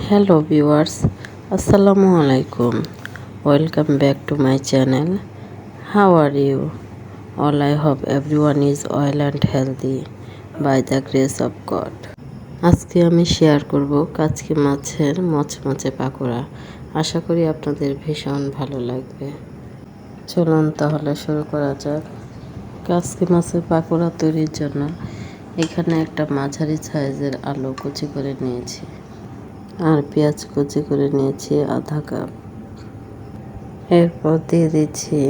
hello viewers assalamu alaikum welcome back to my channel how are you all i hope everyone is well and healthy by the grace of god আজকে আমি share করব কাচকি মাছের মচমচে পাকোড়া আশা করি আপনাদের ভীষণ ভালো লাগবে চলুন তাহলে শুরু করা যাক কাচকি মাছের পাকোড়া তৈরির জন্য এখানে একটা মাঝারি সাইজের আলু কুচি করে নিয়েছি আর পেঁয়াজ কুচি করে নিয়েছি আধা কাপ। এরপর দিয়ে দিচ্ছি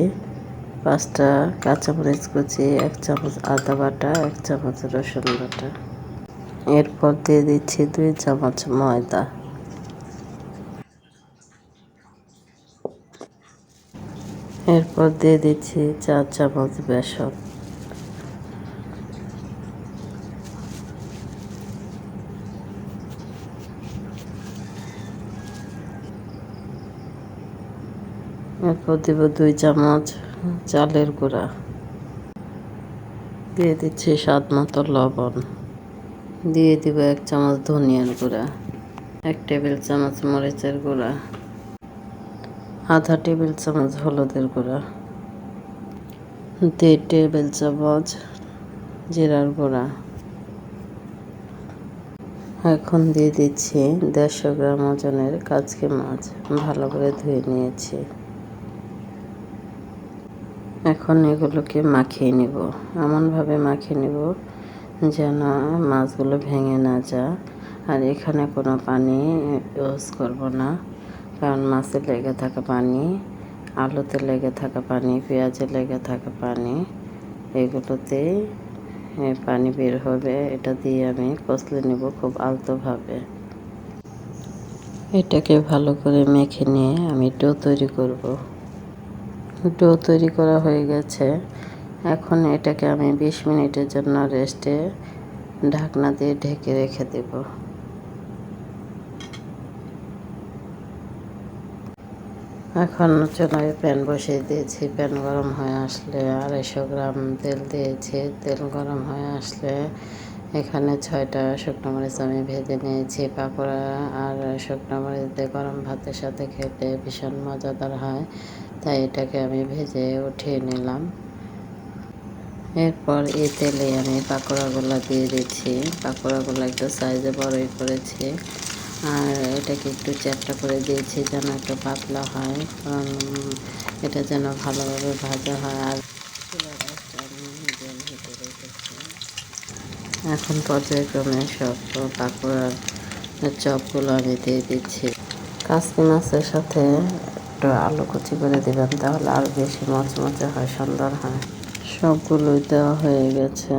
পাঁচটা কাঁচামরিচ কুচি, এক চামচ আদা বাটা, এক চামচ রসুন বাটা। এরপর দিয়ে দিচ্ছি দুই চামচ ময়দা। এরপর দিয়ে দিচ্ছি চার চামচ বেসন। এরপর দেব দুই চামচ চালের গুঁড়া। দিয়ে দিচ্ছি স্বাদ মতো লবণ। দিয়ে দিব এক চামচ ধনিয়ার গুঁড়া, এক টেবিল চামচ মরিচের গুঁড়া, আধা টেবিল চামচ হলুদের গুঁড়া, দেড় টেবিল চামচ জিরার গুঁড়া। এখন দিয়ে দিচ্ছি দেড়শো গ্রাম ওজনের কাজকে মাছ। ভালো করে ধুয়ে নিয়েছি। এখন এগুলোকে মাখিয়ে নিব। এমনভাবে মাখিয়ে নিব যেন মাছগুলো ভেঙে না যায়। আর এখানে কোনো পানি ইউজ করব না, কারণ মাছে লেগে থাকা পানি, আলুতে লেগে থাকা পানি, পেঁয়াজে লেগে থাকা পানি, এগুলোতে পানি বের হবে। এটা দিয়ে আমি কষলে নেব খুব আলতোভাবে। এটাকে ভালো করে মেখে নিয়ে আমি ডো তৈরি করব। ডো তৈরি করা হয়ে গেছে। এখন এটাকে আমি বিশ মিনিটের জন্য রেস্টে ঢাকনা দিয়ে ঢেকে রেখে দেব। এখন চুলায় প্যান বসিয়ে দিয়েছি। প্যান গরম হয়ে আসলে আড়াইশো গ্রাম তেল দিয়েছি। তেল গরম হয়ে আসলে এখানে ছয়টা শুকনো মরিচ আমি ভেজে নিয়েছি পাকোড়া আর শুকনো মরিচ দিয়ে গরম ভাতের সাথে খেতে ভীষণ মজাদার হয়, তাই এটাকে আমি ভেজে উঠিয়ে নিলাম। এরপর এই তেলে আমি পাকোড়াগুলো দিয়ে দিচ্ছি পাকোড়াগুলো একটু সাইজে বড়ই করেছি। আর এটাকে একটু চ্যাপটা করে দিয়েছি যেন একটু পাতলা হয়, কারণ এটা যেন ভালোভাবে ভাজা হয়। আর এখন পর্যায়ক্রমে সব পাকোড়ার চপগুলো আমি দিয়ে দিচ্ছি। কাসকি মাছের সাথে একটু আলু কুচি করে দেবেন তাহলে আরও বেশি মচমচে হয়, সুন্দর হয়। সবগুলোই দেওয়া হয়ে গেছে।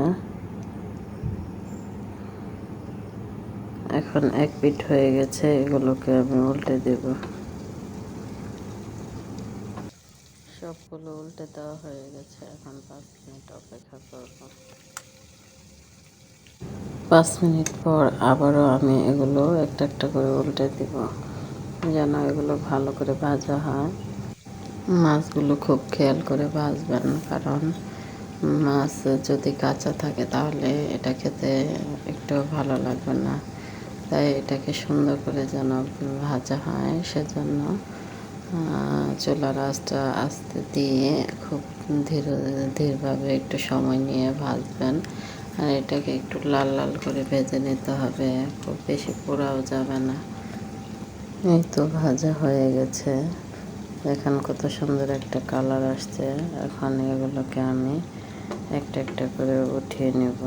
এখন এক পিঠ হয়ে গেছে, এগুলোকে আমি উল্টে দেব। সবগুলো উল্টে দেওয়া হয়ে গেছে, এখন পাঁচ মিনিট অপেক্ষা করব। পাঁচ মিনিট পর আবারও আমি এগুলো একটা একটা করে উল্টে দিব, যেন এগুলো ভালো করে ভাজা হয়। মাছগুলো খুব খেয়াল করে ভাজবেন, কারণ মাছ যদি কাঁচা থাকে তাহলে এটা খেতে একটু ভালো লাগবে না। তাই এটাকে সুন্দর করে যেন ভাজা হয়, সেজন্য চুলার আঁচটা আস্তে দিয়ে খুব ধীর, ধীরভাবে একটু সময় নিয়ে ভাজবেন। আর এটাকে একটু লাল লাল করে ভেজে নিতে হবে, খুব বেশি পোড়াও যাবে না। এই তো ভাজা হয়ে গেছে। এখন কত সুন্দর একটা কালার আসছে। এখন এগুলোকে আমি একটা একটা করে উঠিয়ে নেব।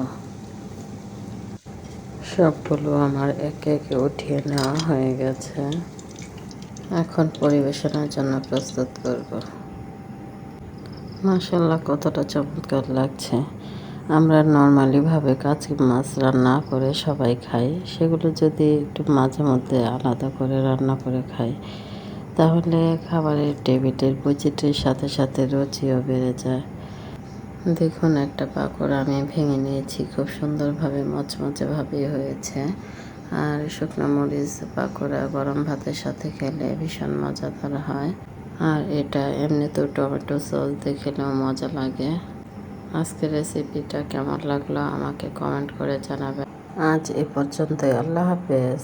সবগুলো আমার একে একে উঠিয়ে নেওয়া হয়ে গেছে। এখন পরিবেশনের জন্য প্রস্তুত করব। মাসাল্লাহ কতটা চমৎকার লাগছে। আমরা নর্মালিভাবে কাঁচি মাছ রান্না করে সবাই খাই। সেগুলো যদি একটু মাঝে মধ্যে আলাদা করে রান্না করে খাই, তাহলে খাবারের টেবিলের বৈচিত্র্যের সাথে সাথে রুচিও বেড়ে যায়। দেখুন, একটা পাকড় আমি ভেঙে নিয়েছি, খুব সুন্দরভাবে মচমচেভাবে হয়েছে। আর শুকনো মরিচ পাকোড়া গরম ভাতের সাথে খেলে ভীষণ মজাদার হয়। আর এটা এমনিতেও টমেটো সস দিয়ে মজা লাগে। আজকের রেসিপিটা কেমন লাগল আমাকে কমেন্ট করে জানাবেন। আজ এ পর্যন্তই আল্লাহ হাফেজ।